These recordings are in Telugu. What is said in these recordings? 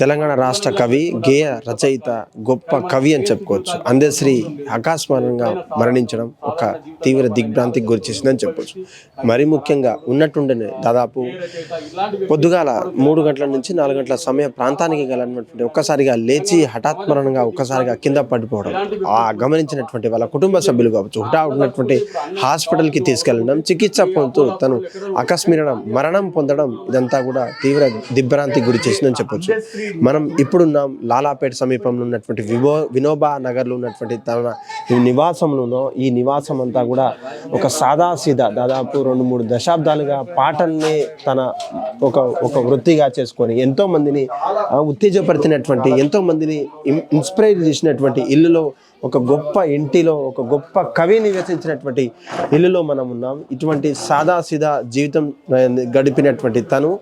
తెలంగాణ రాష్ట్ర కవి గేయ రచయిత గొప్ప కవి అని చెప్పుకోవచ్చు. అందశ్రీ అకస్మరణంగా మరణించడం ఒక తీవ్ర దిగ్భ్రాంతికి గురి చేసిందని మరి ముఖ్యంగా ఉన్నట్టుండనే దాదాపు పొద్దుగాల మూడు గంటల నుంచి నాలుగు గంటల సమయ ప్రాంతానికి గలనటువంటి ఒక్కసారిగా లేచి హఠాత్మరణంగా ఒక్కసారిగా కింద పడిపోవడం ఆ గమనించినటువంటి వాళ్ళ కుటుంబ సభ్యులు కావచ్చు హుటా ఉన్నటువంటి హాస్పిటల్కి తీసుకెళ్ళడం చికిత్స పొందుతూ తను అకస్మిరణం మరణం పొందడం ఇదంతా కూడా తీవ్ర దిగ్భ్రాంతికి గురి చేసిందని చెప్పొచ్చు. మనం ఇప్పుడున్నాం లాలాపేట సమీపంలో ఉన్నటువంటి వివో వినోబా నగర్లో ఉన్నటువంటి తన ఈ నివాసంలోనో ఈ నివాసం అంతా కూడా ఒక సాదా సీదా దాదాపు రెండు మూడు దశాబ్దాలుగా పాటల్ని తన ఒక ఒక వృత్తిగా చేసుకొని ఎంతో మందిని ఉత్తేజపరిచినటువంటి ఎంతో మందిని ఇన్స్పైర్ చేసినటువంటి ఇల్లులో ఒక గొప్ప ఇంటిలో ఒక గొప్ప కవి నివసించినటువంటి ఇల్లులో మనం ఉన్నాం. ఇటువంటి సాదా సీదా జీవితం గడిపినటువంటి తను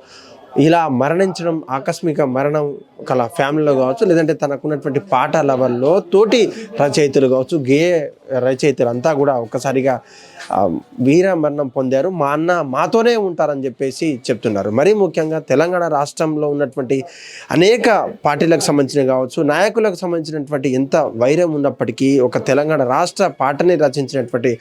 ఇలా మరణించడం ఆకస్మిక మరణం కల ఫ్యామిలీలో కావచ్చు లేదంటే తనకున్నటువంటి పాట లెవెల్లో తోటి రచయితలు కావచ్చు గే రచయితలు అంతా కూడా ఒక్కసారిగా వీర మరణం పొందారు. మా అన్న మాతోనే ఉంటారని చెప్పేసి చెప్తున్నారు. మరీ ముఖ్యంగా తెలంగాణ రాష్ట్రంలో ఉన్నటువంటి అనేక పార్టీలకు సంబంధించిన కావచ్చు నాయకులకు సంబంధించినటువంటి ఎంత వైరం ఉన్నప్పటికీ ఒక తెలంగాణ రాష్ట్ర పాటని రచించినటువంటి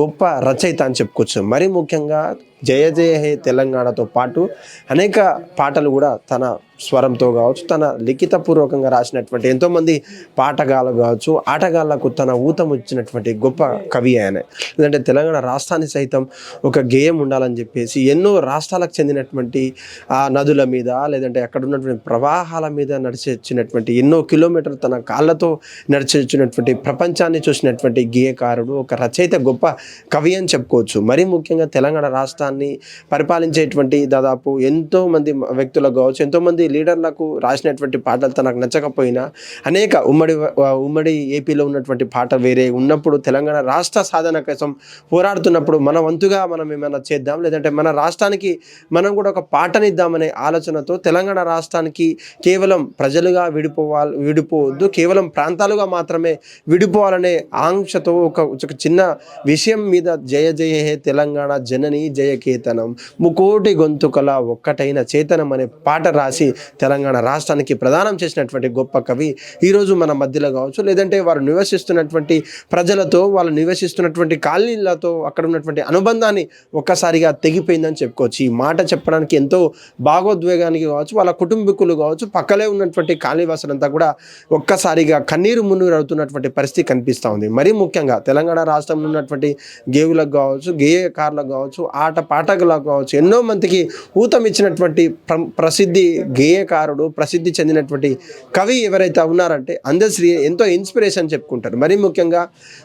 గొప్ప రచయిత అని చెప్పుకోవచ్చు. మరీ ముఖ్యంగా జయ జయ హే తెలంగాణతో పాటు అనేక పాటలు కూడా తన స్వరంతో కావచ్చు తన లిఖితపూర్వకంగా రాసినటువంటి ఎంతోమంది పాటగాళ్ళు కావచ్చు ఆటగాళ్ళకు తన ఊతం ఇచ్చినటువంటి గొప్ప కవి ఆయన. ఎందుకంటే తెలంగాణ రాష్ట్రాన్ని సైతం ఒక గేయం ఉండాలని చెప్పేసి ఎన్నో రాష్ట్రాలకు చెందినటువంటి ఆ నదుల మీద లేదంటే అక్కడ ఉన్నటువంటి ప్రవాహాల మీద నడిచి వచ్చినటువంటి ఎన్నో కిలోమీటర్లు తన కాళ్ళతో నడిచి వచ్చినటువంటి ప్రపంచాన్ని చూసినటువంటి గేయకారుడు ఒక రచయిత గొప్ప కవి అని చెప్పుకోవచ్చు. మరీ ముఖ్యంగా తెలంగాణ రాష్ట్రాన్ని పరిపాలించేటువంటి దాదాపు ఎంతోమంది వ్యక్తులకు కావచ్చు ఎంతోమంది లీడర్లకు రాసినటువంటి పాటలు తనకు నచ్చకపోయినా అనేక ఉమ్మడి ఉమ్మడి ఏపీలో ఉన్నటువంటి పాట వేరే ఉన్నప్పుడు తెలంగాణ రాష్ట్ర సాధన కోసం పోరాడుతున్నప్పుడు మన వంతుగా మనం ఏమైనా చేద్దాం లేదంటే మన రాష్ట్రానికి మనం కూడా ఒక పాటనిద్దామనే ఆలోచనతో తెలంగాణ రాష్ట్రానికి కేవలం ప్రజలుగా విడిపోవాలి విడిపోవద్దు కేవలం ప్రాంతాలుగా మాత్రమే విడిపోవాలనే ఆంక్షతో ఒక ఒక చిన్న విషయం మీద జయ జయ హే తెలంగాణ జనని జయ కేతనం ముకోటి గొంతుకల ఒక్కటైన చేతనం అనే పాట రాసి తెలంగాణ రాష్ట్రానికి ప్రదానం చేసినటువంటి గొప్ప కవి ఈరోజు మన మధ్యలో కావచ్చు లేదంటే వారు నివసిస్తున్నటువంటి ప్రజలతో వాళ్ళు నివసిస్తున్నటువంటి కాలనీలతో అక్కడ ఉన్నటువంటి అనుబంధాన్ని ఒక్కసారిగా తెగిపోయిందని చెప్పుకోవచ్చు. ఈ మాట చెప్పడానికి ఎంతో భాగోద్వేగానికి కావచ్చు వాళ్ళ కుటుంబీకులు కావచ్చు పక్కలే ఉన్నటువంటి కాలనీవాసులంతా కూడా ఒక్కసారిగా కన్నీరు మున్నీరు అవుతున్నటువంటి పరిస్థితి కనిపిస్తూ ఉంది. మరీ ముఖ్యంగా తెలంగాణ రాష్ట్రంలో ఉన్నటువంటి గేవులకు కావచ్చు గేయకారులకు కావచ్చు ఆట పాటకులకు కావచ్చు ఎన్నో మందికి ఊతం ఇచ్చినటువంటి ప్ర- ప్రసిద్ధి గేయకారుడు ప్రసిద్ధి చెందినటువంటి కవి ఎవరైతే ఉన్నారంటే అందశ్రీ ఎంతో ఇన్స్పిరేషన్ చెప్పుకుంటారు. మరీ ముఖ్యంగా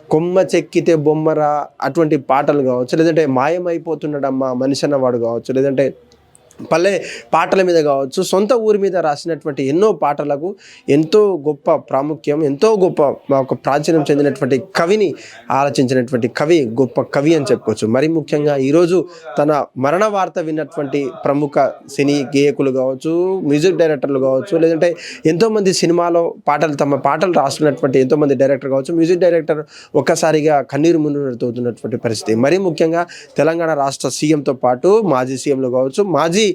కొమ్మ చెక్కితే బొమ్మరా అటువంటి పాటలు కావచ్చు లేదంటే మాయమైపోతున్నాడమ్మా మనిషి అన్నవాడు కావచ్చు లేదంటే పల్లె పాటల మీద కావచ్చు సొంత ఊరి మీద రాసినటువంటి ఎన్నో పాటలకు ఎంతో గొప్ప ప్రాముఖ్యం ఎంతో గొప్ప ఒక ప్రాచీనం చెందినటువంటి కవిని ఆలోచించినటువంటి కవి గొప్ప కవి అని చెప్పుకోవచ్చు. మరి ముఖ్యంగా ఈరోజు తన మరణ వార్త విన్నటువంటి ప్రముఖ సినీ గేయకులు కావచ్చు మ్యూజిక్ డైరెక్టర్లు కావచ్చు లేదంటే ఎంతోమంది సినిమాలో పాటలు తమ పాటలు రాస్తున్నటువంటి ఎంతోమంది డైరెక్టర్ కావచ్చు మ్యూజిక్ డైరెక్టర్ ఒక్కసారిగా కన్నీరు మున్నటువంటి పరిస్థితి. మరీ ముఖ్యంగా తెలంగాణ రాష్ట్ర సీఎంతో పాటు మాజీ సీఎంలు కావచ్చు మాజీ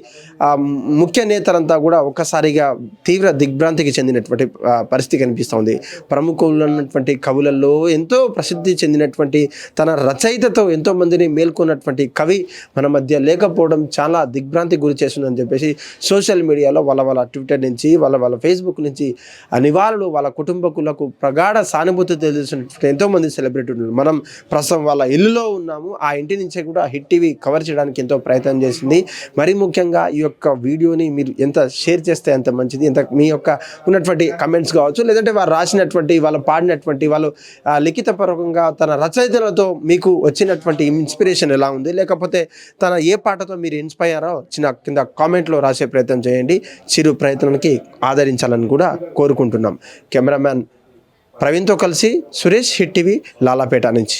ముఖ్య నేతలంతా కూడా ఒక్కసారిగా తీవ్ర దిగ్భ్రాంతికి చెందినటువంటి పరిస్థితి కనిపిస్తోంది. ప్రముఖులు ఉన్నటువంటి కవులలో ఎంతో ప్రసిద్ధి చెందినటువంటి తన రచయితతో ఎంతో మందిని మేల్కొన్నటువంటి కవి మన మధ్య లేకపోవడం చాలా దిగ్భ్రాంతికి గురి చేస్తుందని చెప్పేసి సోషల్ మీడియాలో వాళ్ళ వాళ్ళ ట్విట్టర్ నుంచి వాళ్ళ వాళ్ళ ఫేస్బుక్ నుంచి ఆ నివాళులు వాళ్ళ కుటుంబకులకు ప్రగాఢ సానుభూతి తెలిసినటువంటి ఎంతోమంది సెలబ్రిటీ సెలబ్రిటీలు ఉన్నారు. మనం ప్రస్తుతం వాళ్ళ ఇల్లులో ఉన్నాము. ఆ ఇంటి నుంచే కూడా హిట్ టీవీ కవర్ చేయడానికి ఎంతో ప్రయత్నం చేసింది. మరి ముఖ్యంగా ఈ యొక్క వీడియోని మీరు ఎంత షేర్ చేస్తే అంత మంచిది. ఎంత మీ యొక్క ఉన్నటువంటి కమెంట్స్ కావచ్చు లేదంటే వారు రాసినటువంటి వాళ్ళు పాడినటువంటి వాళ్ళు లిఖితపూర్వకంగా తన రచయితలతో మీకు వచ్చినటువంటి ఇన్స్పిరేషన్ ఎలా ఉంది లేకపోతే తన ఏ పాటతో మీరు ఇన్స్పైర్ చిన్న కింద కామెంట్లో రాసే ప్రయత్నం చేయండి. చిరు ప్రయత్నానికి ఆదరించాలని కూడా కోరుకుంటున్నాం. కెమెరామ్యాన్ ప్రవీణ్తో కలిసి సురేష్ హిట్ టీవీ లాలాపేట నుంచి.